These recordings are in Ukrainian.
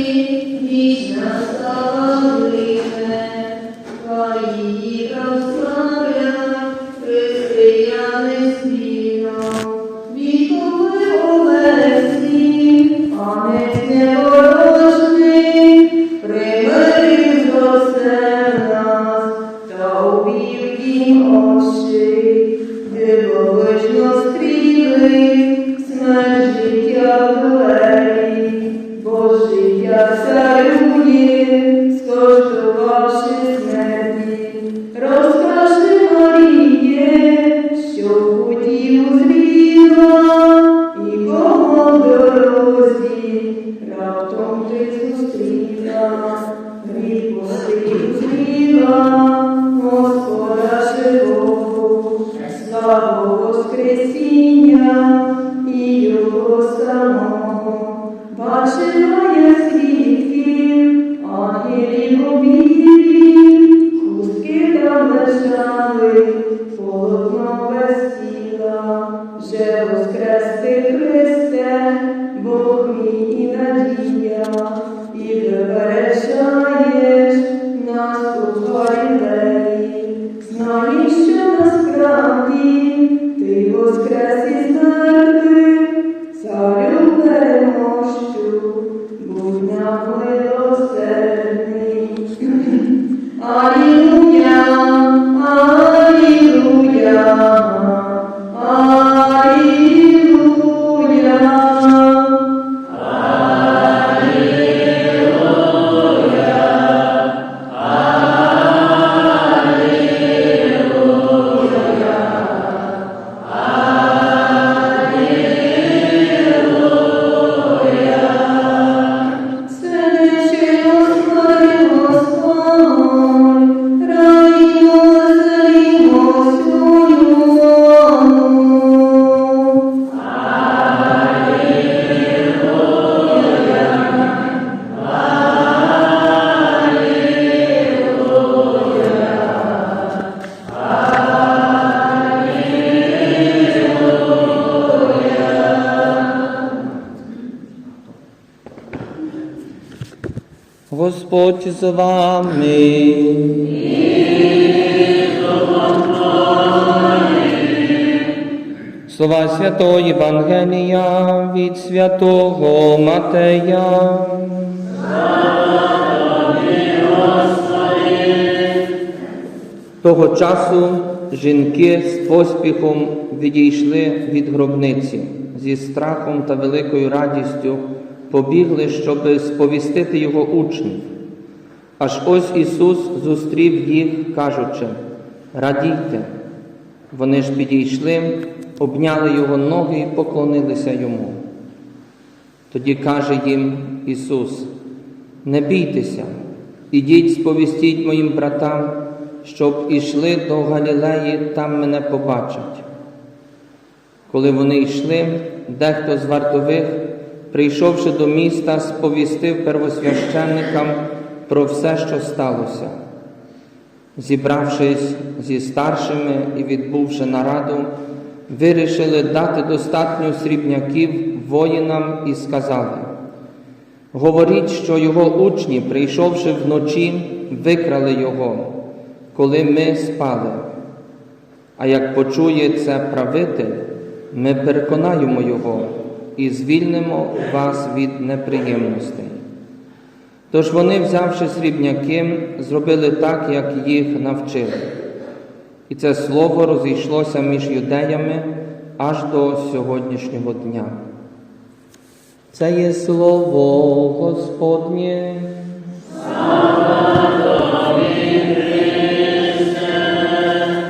Krishna Sadhguru вже воскрес ти Христе, Бог мій і надія, і випереджаєш нас у Господь з вами. Слова Святого Євангелія від Святого Матея. Того часу жінки з поспіхом відійшли від гробниці зі страхом та великою радістю побігли, щоб сповістити його учнів. Аж ось Ісус зустрів їх, кажучи: Радійте. Вони ж підійшли, обняли його ноги і поклонилися йому. Тоді каже їм Ісус: Не бійтеся, ідіть, сповістіть моїм братам, щоб ішли до Галілеї, там мене побачать. Коли вони йшли, дехто з вартових, прийшовши до міста, сповістив первосвященникам про все, що сталося. Зібравшись зі старшими і відбувши нараду, вирішили дати достатньо срібняків воїнам і сказали: Говоріть, що його учні, прийшовши вночі, викрали його, коли ми спали. А як почує це правитель, ми переконаємо його і звільнимо вас від неприємностей. Тож вони, взявши срібняки, зробили так, як їх навчили. І це слово розійшлося між юдеями аж до сьогоднішнього дня. Це є слово Господнє.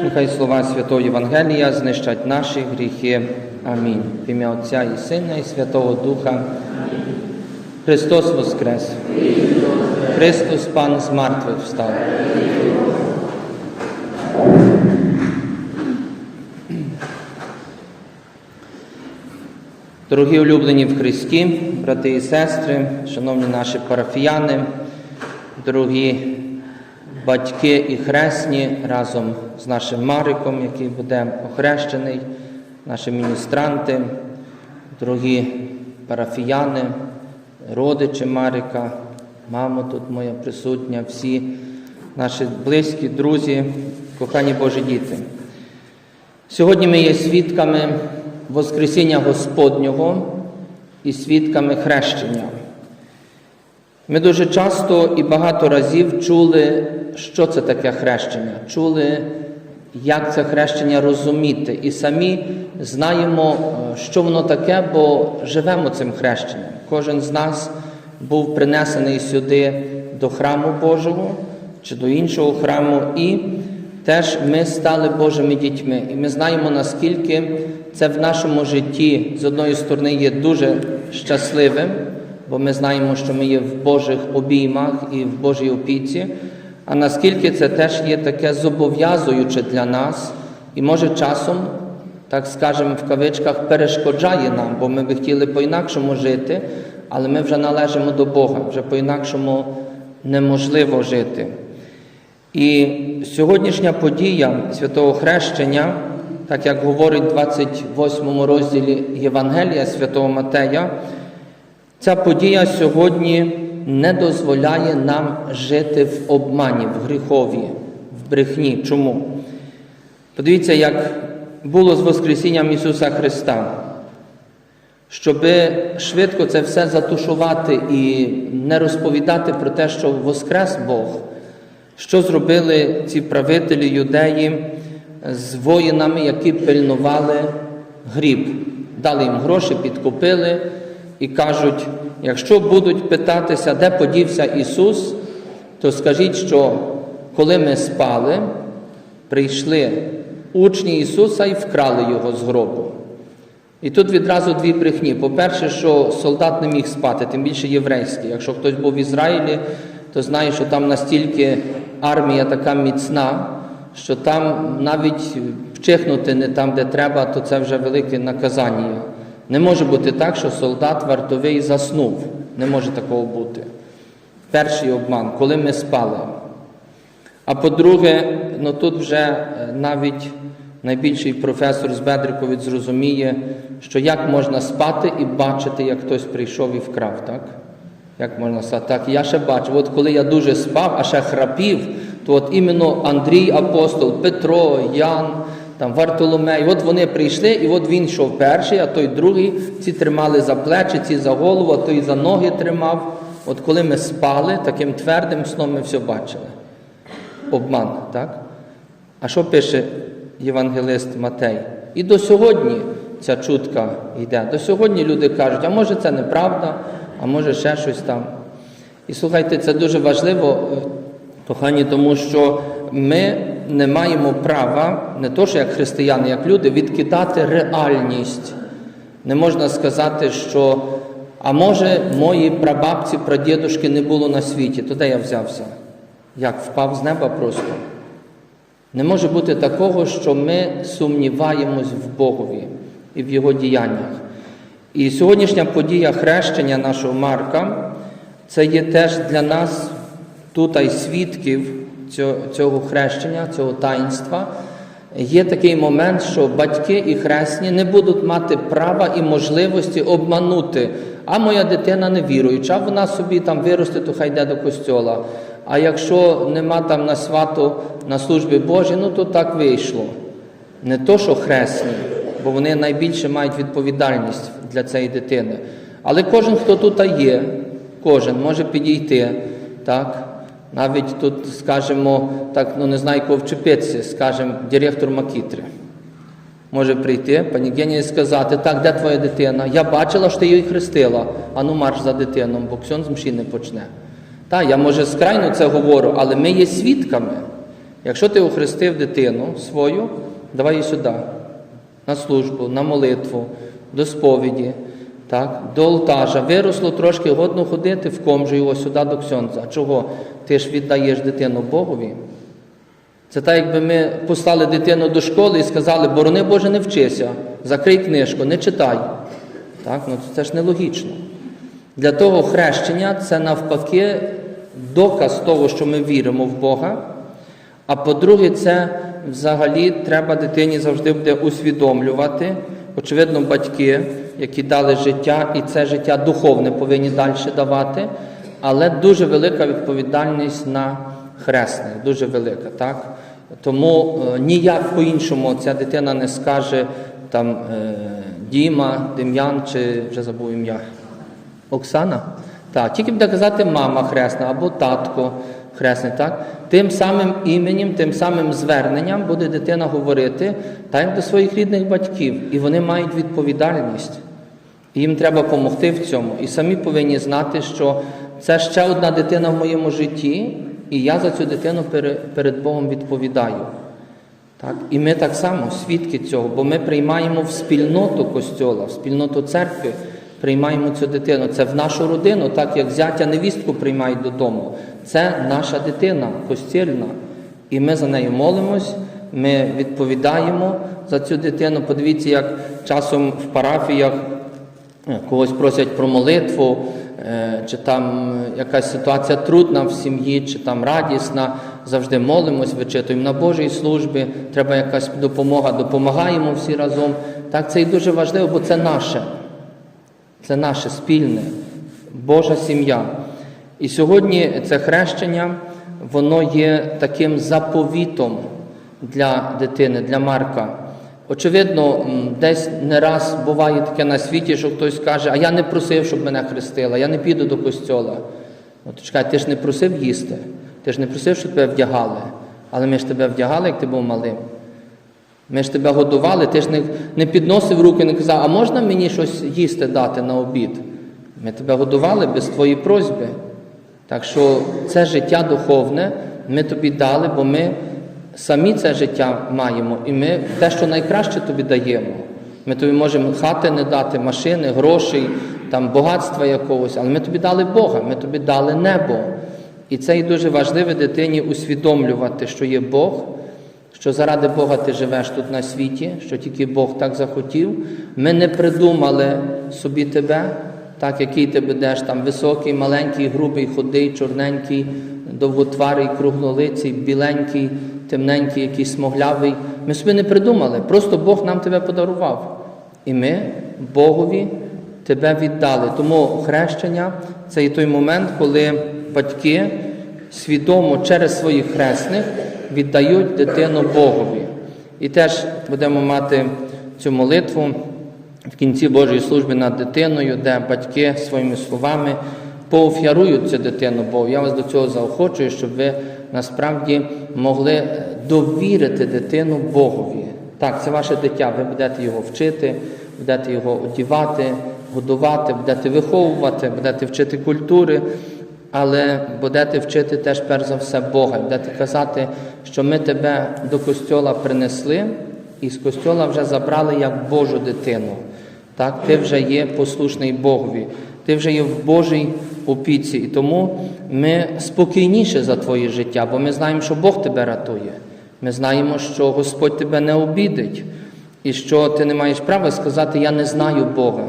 Нехай слова Святого Євангелія знищать наші гріхи. Амінь. В ім'я Отця і Сина, і Святого Духа. Христос Воскрес! Христос Пан з мертвих встав. Дорогі улюблені в Христі, брати і сестри, шановні наші парафіяни, дорогі батьки і хресні разом з нашим Мариком, який буде охрещений, наші міністранти, дорогі парафіяни, родичі Марика, мамо тут моя присутня, всі наші близькі, друзі, кохані Божі діти. Сьогодні ми є свідками Воскресіння Господнього і свідками хрещення. Ми дуже часто і багато разів чули, що це таке хрещення, чули, як це хрещення розуміти, і самі знаємо, е, що воно таке, бо живемо цим хрещенням. Кожен з нас був принесений сюди до храму Божого чи до іншого храму, і теж ми стали Божими дітьми. І ми знаємо, наскільки це в нашому житті з одної сторони є дуже щасливим бо ми знаємо, що ми є в Божих обіймах і в Божій опіці, а наскільки це теж є таке зобов'язуюче для нас, і може часом, так скажемо, в кавичках, перешкоджає нам, бо ми би хотіли по-інакшому жити, але ми вже належимо до Бога, вже по-інакшому неможливо жити. І сьогоднішня подія святого хрещення, так як говорить в 28 розділі Євангелія святого Матея, Ця подія сьогодні не дозволяє нам жити в обмані, в гріхові, в брехні. Чому? Подивіться, як було з Воскресінням Ісуса Христа. Щоб швидко це все затушувати і не розповідати про те, що Воскрес Бог, що зробили ці правителі юдеї з воїнами, які пильнували гріб. Дали їм гроші, підкупили і кажуть, якщо будуть питатися, де подівся Ісус, то скажіть, що коли ми спали, прийшли учні Ісуса і вкрали Його з гробу. І тут відразу дві брехні. По-перше, що солдат не міг спати, тим більше єврейський. Якщо хтось був в Ізраїлі, то знає, що там настільки армія така міцна, що там навіть вчихнути не там, де треба, то це вже велике наказання. Не може бути так, що солдат вартовий заснув. Не може такого бути. Перший обман, коли ми спали. А по-друге, ну тут вже е, навіть найбільший професор з Бедриковець зрозуміє, що як можна спати і бачити, як хтось прийшов і вкрав, так? Як можна сказати? Так, я ще бачу, от коли я дуже спав, а ще храпів, то от іменно Андрій апостол, Петро, Ян, там Вартоломей, от вони прийшли, і от він йшов перший, а той другий, ці тримали за плечі, ці за голову, а той за ноги тримав. От коли ми спали, таким твердим сном ми все бачили. Обман, так? А що пише євангелист Матей? І до сьогодні ця чутка йде. До сьогодні люди кажуть, а може це неправда, а може ще щось там. І слухайте, це дуже важливо, е, кохані, тому що ми не маємо права, не то, що як християни, як люди, відкидати реальність. Не можна сказати, що а може мої прабабці, прадідушки не було на світі, то де я взявся? Як впав з неба просто? Не може бути такого, що ми сумніваємось в Богові і в Його діяннях. І сьогоднішня подія хрещення нашого Марка це є теж для нас тут свідків цього, хрещення, цього таїнства. Є такий момент, що батьки і хресні не будуть мати права і можливості обманути. А моя дитина не віруюча, вона собі там виросте, то хай йде до костьола. А якщо нема там на свято на службі Божій, ну то так вийшло. Не то, що хресні, бо вони найбільше мають відповідальність для цієї дитини. Але кожен, хто тут є, кожен може підійти, так? Навіть тут, скажімо, так, ну не знаю, кого вчепитися, скажімо, директор Макітри. Може прийти, пані Генія і сказати, так, де твоя дитина? Я бачила, що ти її хрестила, а ну марш за дитином, бо ксьон з мші не почне. Так, я може скрайно це говорю, але ми є свідками. Якщо ти охрестив дитину свою, давай її сюди, на службу, на молитву, до сповіді, так, до алтажа. Виросло трошки годно ходити, в комжу його сюди до ксьонця. Чого? Ти ж віддаєш дитину Богові. Це так, якби ми послали дитину до школи і сказали, борони Боже, не вчися, закрий книжку, не читай. Так? Ну, це ж нелогічно. Для того хрещення це навпаки доказ того, що ми віримо в Бога. А по-друге, це взагалі треба дитині завжди буде усвідомлювати. Очевидно, батьки які дали життя, і це життя духовне повинні далі давати, але дуже велика відповідальність на хресних, дуже велика. так? Тому е, ніяк по-іншому ця дитина не скаже там е, Діма, Дем'ян чи вже забув ім'я. Оксана? Так, тільки буде казати мама хресна або татко хресний, так? Тим самим іменем, тим самим зверненням буде дитина говорити так як до своїх рідних батьків. І вони мають відповідальність. І їм треба допомогти в цьому. І самі повинні знати, що це ще одна дитина в моєму житті, і я за цю дитину перед Богом відповідаю. Так? І ми так само свідки цього, бо ми приймаємо в спільноту Костьола, в спільноту церкви, приймаємо цю дитину. Це в нашу родину, так як зятя невістку приймають додому. Це наша дитина костільна. І ми за нею молимось, ми відповідаємо за цю дитину. Подивіться, як часом в парафіях когось просять про молитву, е, чи там якась ситуація трудна в сім'ї, чи там радісна, завжди молимось, вичитуємо на Божій службі, треба якась допомога, допомагаємо всі разом. Так, це і дуже важливо, бо це наше. Це наше спільне, Божа сім'я. І сьогодні це хрещення, воно є таким заповітом для дитини, для Марка. Очевидно, десь не раз буває таке на світі, що хтось каже, а я не просив, щоб мене хрестила, я не піду до костьола. То чекай, ти ж не просив їсти, ти ж не просив, щоб тебе вдягали, але ми ж тебе вдягали, як ти був малим. Ми ж тебе годували, ти ж не, не підносив руки, не казав, а можна мені щось їсти дати на обід? Ми тебе годували без твоєї просьби. Так що це життя духовне ми тобі дали, бо ми самі це життя маємо, і ми те, що найкраще тобі даємо. Ми тобі можемо хати не дати, машини, грошей, там багатства якогось, але ми тобі дали Бога, ми тобі дали небо. І це і дуже важливо дитині усвідомлювати, що є Бог, що заради Бога ти живеш тут на світі, що тільки Бог так захотів. Ми не придумали собі тебе, так який ти будеш там високий, маленький, грубий, худий, чорненький, довготварий, круглолиций, біленький, темненький, якийсь смоглявий. Ми собі не придумали, просто Бог нам тебе подарував. І ми Богові тебе віддали. Тому хрещення це і той момент, коли батьки свідомо через своїх хресних віддають дитину Богові. І теж будемо мати цю молитву в кінці Божої служби над дитиною, де батьки своїми словами поофярують цю дитину Богу. Я вас до цього заохочую, щоб ви насправді могли довірити дитину Богові. Так, це ваше дитя, ви будете його вчити, будете його одівати, годувати, будете виховувати, будете вчити культури, але будете вчити теж перш за все Бога. Будете казати, що ми тебе до костьола принесли, і з костьола вже забрали як Божу дитину. Так, ти вже є послушний Богові, ти вже є в Божій опіці. І тому ми спокійніше за твоє життя, бо ми знаємо, що Бог тебе рятує. Ми знаємо, що Господь тебе не обідить, і що ти не маєш права сказати Я не знаю Бога.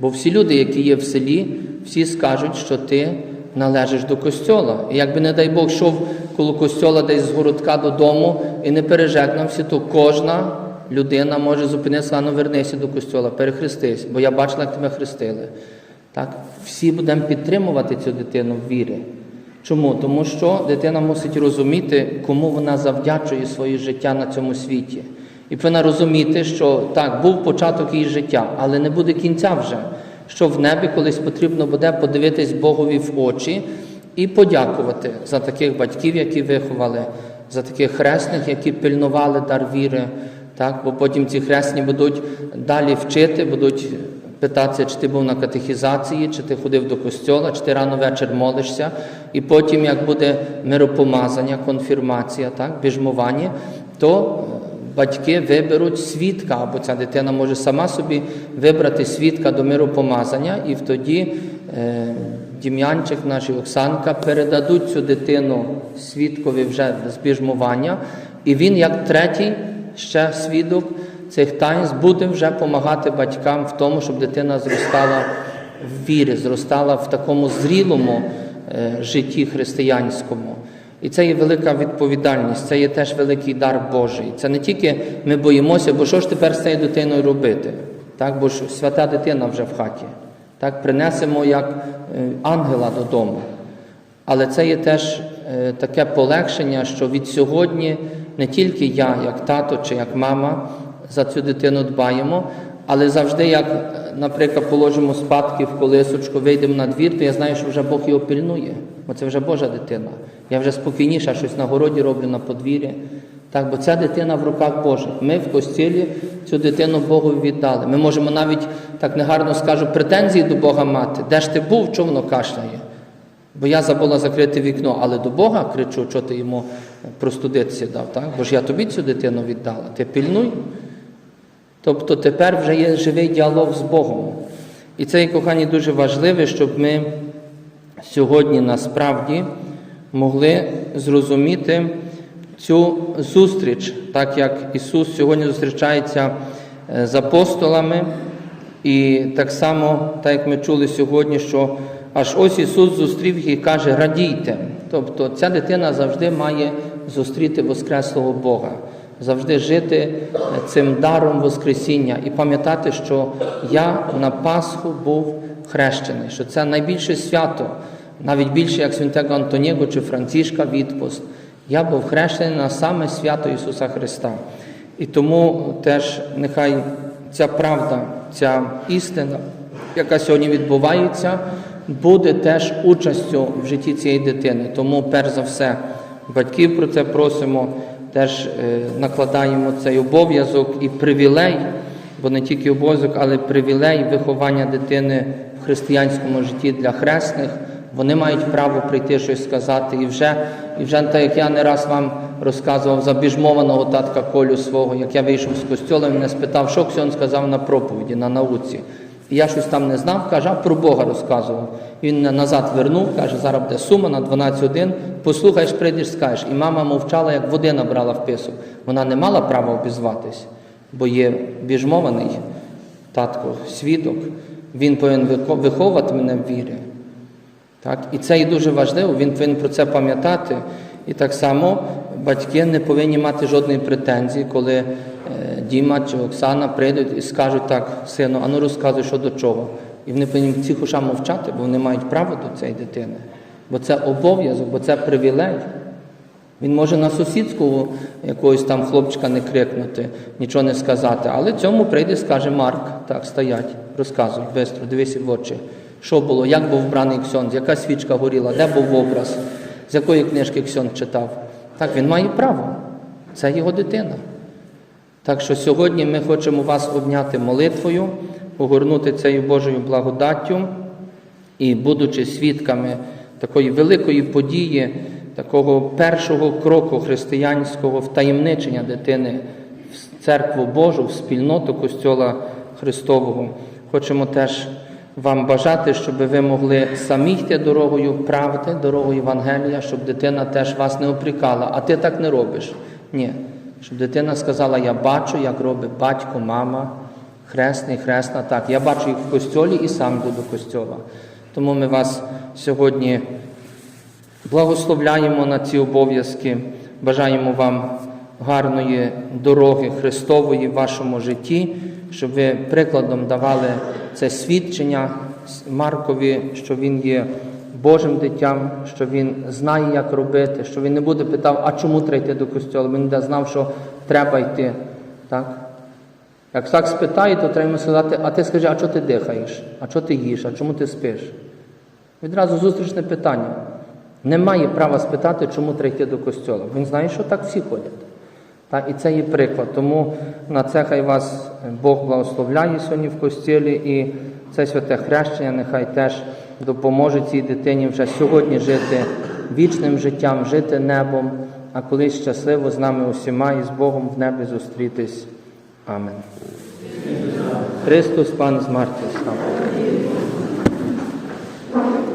Бо всі люди, які є в селі, всі скажуть, що ти належиш до костьола. І якби, не дай Бог, йшов коло костьола десь з городка додому і не пережегнався, то кожна людина може зупинитися, ну вернися до костьола, перехрестись, бо я бачила, як тебе хрестили. Так? Всі будемо підтримувати цю дитину в вірі. Чому? Тому що дитина мусить розуміти, кому вона завдячує своє життя на цьому світі. І повинна розуміти, що так, був початок її життя, але не буде кінця вже. Що в небі колись потрібно буде подивитись Богові в очі і подякувати за таких батьків, які виховали, за таких хресних, які пильнували дар віри. Так? Бо потім ці хресні будуть далі вчити, будуть питатися, чи ти був на катехізації, чи ти ходив до костьола, чи ти рано вечір молишся. І потім, як буде миропомазання, конфірмація, так, біжмування, то батьки виберуть свідка, або ця дитина може сама собі вибрати свідка до миропомазання, і тоді е, Дім'янчик, наш і Оксанка передадуть цю дитину свідкові вже з біжмування, і він, як третій ще свідок цих таїнств, буде вже допомагати батькам в тому, щоб дитина зростала в вірі, зростала в такому зрілому е, житті християнському. І це є велика відповідальність, це є теж великий дар Божий. Це не тільки ми боїмося, бо що ж тепер з цією дитиною робити? Так, бо ж свята дитина вже в хаті. Так, принесемо як е, ангела додому. Але це є теж е, таке полегшення, що від сьогодні не тільки я, як тато чи як мама, за цю дитину дбаємо, але завжди, як, е, наприклад, положимо спадки в колисочку, вийдемо на двір, то я знаю, що вже Бог його пильнує, бо це вже Божа дитина. Я вже спокійніше щось на городі роблю на подвір'ї. Так, бо ця дитина в руках Божих. Ми в костілі цю дитину Богу віддали. Ми можемо навіть, так негарно скажу, претензії до Бога мати. Де ж ти був, чого воно кашляє? Бо я забула закрити вікно, але до Бога кричу, що ти йому простудитися дав, так? Бо ж я тобі цю дитину віддала. Ти пильнуй. Тобто тепер вже є живий діалог з Богом. І це, кохані, дуже важливо, щоб ми сьогодні насправді могли зрозуміти цю зустріч, так як Ісус сьогодні зустрічається е, з апостолами, і так само, так як ми чули сьогодні, що аж ось Ісус зустрів їх і каже, радійте. Тобто ця дитина завжди має зустріти Воскреслого Бога, завжди жити цим даром Воскресіння і пам'ятати, що я на Пасху був хрещений, що це найбільше свято, навіть більше як святого Антоніго чи Францішка відпуст. Я був хрещений на саме свято Ісуса Христа. І тому теж нехай ця правда, ця істина, яка сьогодні відбувається, буде теж участю в житті цієї дитини. Тому, перш за все, батьків про це просимо, теж е, накладаємо цей обов'язок і привілей, бо не тільки обов'язок, але привілей виховання дитини в християнському житті для хресних. Вони мають право прийти щось сказати. І вже, і вже так як я не раз вам розказував за біжмованого татка Колю свого, як я вийшов з костьола, він мене спитав, що Ксьон сказав на проповіді, на науці. Я щось там не знав, каже, а про Бога розказував. Він назад вернув, каже, зараз буде сума на 12 годин, послухаєш, прийдеш, скажеш. І мама мовчала, як води набрала в писок. Вона не мала права обізватись, бо є біжмований татко, свідок. Він повинен вихо- виховувати мене в вірі. Так? І це і дуже важливо, він повинен про це пам'ятати. І так само батьки не повинні мати жодної претензії, коли Діма чи Оксана прийдуть і скажуть так, сину, а ну розказуй, що до чого. І вони повинні тихо ша мовчати, бо вони мають право до цієї дитини. Бо це обов'язок, бо це привілей. Він може на сусідського якогось там хлопчика не крикнути, нічого не сказати, але цьому прийде скаже Марк, так, стоять, розказуй, бистро, дивися в очі. Що було, як був вбраний ксьонд, яка свічка горіла, де був образ, з якої книжки ксьонд читав. Так, він має право. Це його дитина. Так що сьогодні ми хочемо вас обняти молитвою, огорнути цією Божою благодаттю і, будучи свідками такої великої події, такого першого кроку християнського втаємничення дитини в церкву Божу, в спільноту Костьола Христового, хочемо теж вам бажати, щоб ви могли самі йти дорогою правди, дорогою Євангелія, щоб дитина теж вас не опрікала, а ти так не робиш. Ні. Щоб дитина сказала, я бачу, як робить батько, мама, хресний, хресна. Так, я бачу їх в костьолі і сам йду до костьола. Тому ми вас сьогодні благословляємо на ці обов'язки, бажаємо вам гарної дороги Христової в вашому житті, щоб ви прикладом давали це свідчення Маркові, що він є Божим дитям, що він знає, як робити, що він не буде питав, а чому треба йти до костьолу? Він буде знав, що треба йти. Так? Як так спитає, то треба йому сказати, а ти скажи, а чого ти дихаєш? А чого ти їш? А чому ти спиш? Відразу зустрічне питання. Немає права спитати, чому треба йти до костьола. Він знає, що так всі ходять. Так, і це є приклад. Тому на це хай вас Бог благословляє сьогодні в костілі, і це святе хрещення нехай теж допоможе цій дитині вже сьогодні жити вічним життям, жити небом, а колись щасливо з нами усіма і з Богом в небі зустрітись. Амен. Христос, Пан з Марті став.